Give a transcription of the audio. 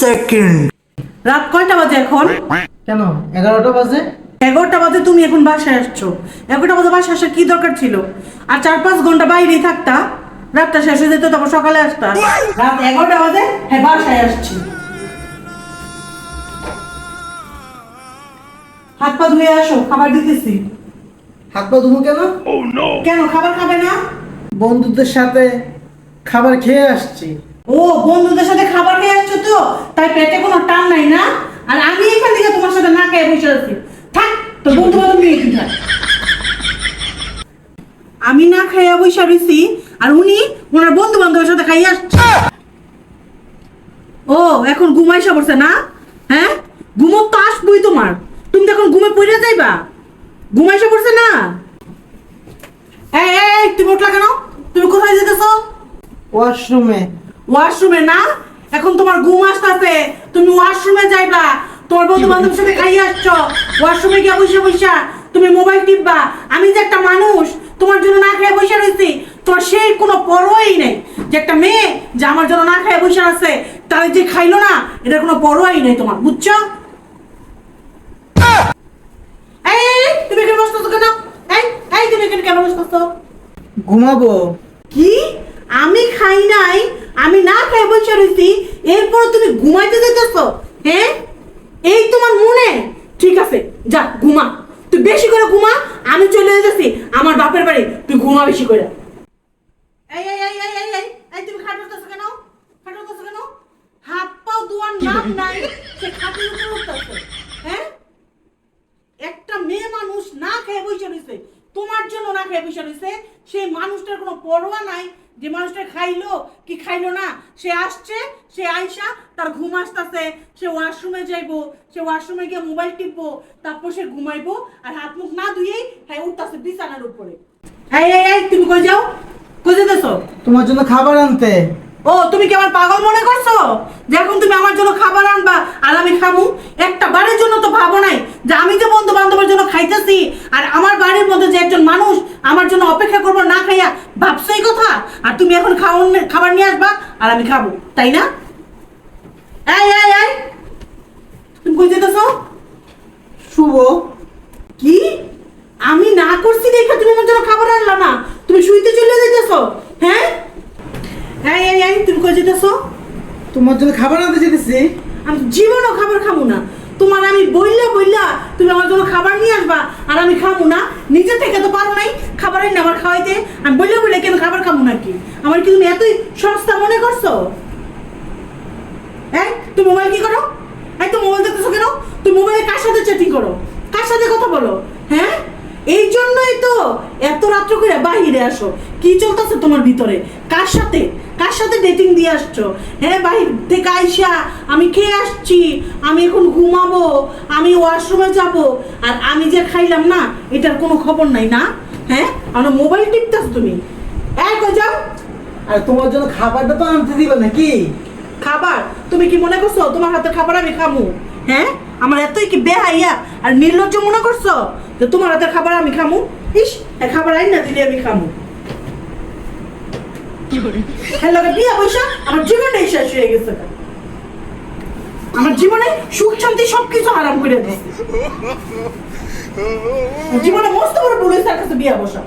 Second রাত কয়টা বাজে এখন? কেন? এগারোটা বাজে? এগারোটা বাজে তুমি এখন বাসায় আসছো। এগারোটা বাজে বাসায় আসার কি দরকার ছিল? আর চার পাঁচ ঘণ্টা বাইরেই থাকতা? রাতটা শেষ হয়ে যেত তারপর সকালে আসতা? রাত এগারোটা বাজে হ্যাঁ বাসায় আসছি। হাত পা ধুয়ে আসো খাবার দিতেছি। হাত পা ধুবো কেন? কেন খাবার খাবে না? বন্ধুদের সাথে খাবার খেয়ে আসছি। ও, বন্ধুদের সাথে খাবার খেয়ে আসছো তো? তাই পেটে কোনো টান নাই না? আর আমি এখান থেকে তোমার সাথে না খেয়ে বসে আছি। থাক তো বন্ধু বান্ধব নিয়ে কি আমি না খাইয়া বসে রয়েছি আর উনি ওনার বন্ধু বান্ধবের সাথে খাইয়ে আসছে। ও, এখন ঘুমাইসা পড়ছে না? হ্যাঁ? ঘুমো তো আসবই তোমার। তুমি এখন ঘুমে পড়ে যাইবা। ঘুমাইসা পড়ছে না? এই, তুমি উঠলা কেন? তুমি কোথায় যেতেছো? ওয়াশরুমে। ওয়াশরুমে না? এখন তোমার ঘুম আসতেছে। তুমি ওয়াশরুমে যাইবা। তোমার বন্ধু বান্ধবের সাথে খাইয়ে আসছো। ওয়াশরুমে গিয়ে বসে বসে তুমি মোবাইল টিপবা। আমি যে একটা মানুষ তোমার জন্য না খেয়ে বসে রয়েছি। তোমার সেই কোনো পরোয়াই নেই। যে একটা মেয়ে যে আমার জন্য না খেয়ে বসে আছে তাহলে যে খাইলো না এটার কোনো পরোয়াই নেই তোমার। বুঝছ? এই, তুমি এখানে বসতেছো কেন? এই এই তুমি এখানে কেন বসতেছো? ঘুমাবো। কি? আমি খাই নাই আমি না খাই বসে রয়েছি এরপর তুমি ঘুমাইতে যেতেছ হ্যাঁ এই তোমার মনে? ঠিক আছে যা ঘুমা। তুই বেশি করে ঘুমা আমি চলে যেতেছি আমার বাপের বাড়ি তুই ঘুমা বেশি করে। এই এই এই এই এই এই এই তুমি কেন? কেন? হাত পাও দুয়ার নাম নাই সে খাটের উপর উঠতেছে হ্যাঁ একটা মেয়ে মানুষ না খেয়ে বসে রয়েছে তোমার জন্য না খেয়ে বসে রয়েছে সেই মানুষটার কোনো পরোয়া নাই যে মানুষটা খাইলো কি খাইলো না? সে আসছে সে আইসা তার ঘুম আসতেছে। সে ওয়াশরুমে যাইবো সে ওয়াশরুমে গিয়ে মোবাইল টিপবো তারপর সে ঘুমাইবো আর হাত মুখ না ধুয়েই হ্যাঁ উঠতেছে বিছানার উপরে। এই এই এই তুমি কই যাও? কই যেতেছো? তোমার জন্য খাবার আনতে। ও তুমি কি আমার পাগল মনে করছ? যে এখন তুমি আমার জন্য খাবার আনবা আর আমি খামু? একটা বাড়ির জন্য তো ভাবো নাই যে আমি যে বন্ধু বান্ধবের জন্য খাইতেছি। আর আমার বাড়ির মধ্যে যে একজন মানুষ আমার জন্য অপেক্ষা করব না খাইয়া, ভাবছ কথা? আর তুমি এখন খাওয়ান খাবার নিয়ে আসবা, আর আমি খাব, তাই না? এই এই এই! তুমি কই শুভ, কি? আমি না করছি দেখে তুমি আমার জন্য খাবার আনলা না। তুমি শুইতে চলে যেতেছো হ্যাঁ? এই এই এই, তুমি কই যেতেছো তোমার জন্য খাবার আনতে যেতেছি আমি জীবনও খাবার খাব না। তোমার আমি বললে বললা তুমি আমার জন্য খাবার নিয়ে আসবা, আর আমি খাব না। নিজে থেকে তো পারো নাই খাবার এনে আমার খাওয়াইতে। আমি বললে বললে কেন খাবার খাব নাকি? আমার কি তুমি এতই সস্তা মনে করছ? হ্যাঁ তুমি মোবাইল কি করো? হ্যাঁ তো মোবাইল দেখতেছো কেন? তুমি মোবাইলে কার সাথে চ্যাটিং করো? কার সাথে কথা বলো? হ্যাঁ? এই জন্যই তো এত রাত্র করে বাহিরে আসো। কি চলতেছে তোমার ভিতরে? কার সাথে? কার সাথে ডেটিং দিয়ে আসছো? হ্যাঁ বাহির থেকে আইসা আমি খেয়ে আসছি আমি এখন ঘুমাবো আমি ওয়াশরুমে যাব আর আমি যে খাইলাম না এটার কোনো খবর নাই না? হ্যাঁ আমার মোবাইল টিপতেছ তুমি? এক যাও? আর তোমার জন্য খাবারটা তো আনতে দিবে নাকি? খাবার? তুমি কি মনে করছ? তোমার হাতে খাবার আমি খামু? হ্যাঁ আমার এতই কি বেহাইয়া আর নির্লজ্জ মনে করছ? যে তোমার হাতে খাবার আমি খামু? ইস খাবার আইন না দিলে আমি খামু। হ্যালো বিয়া পয়সা আমার জীবনটাই শেষ হয়ে গেছে। আমার জীবনে সুখ, শান্তি সবকিছু হারাম করে দেয় জীবনে মস্ত বড় বলে তার কাছে বিয়া বসা।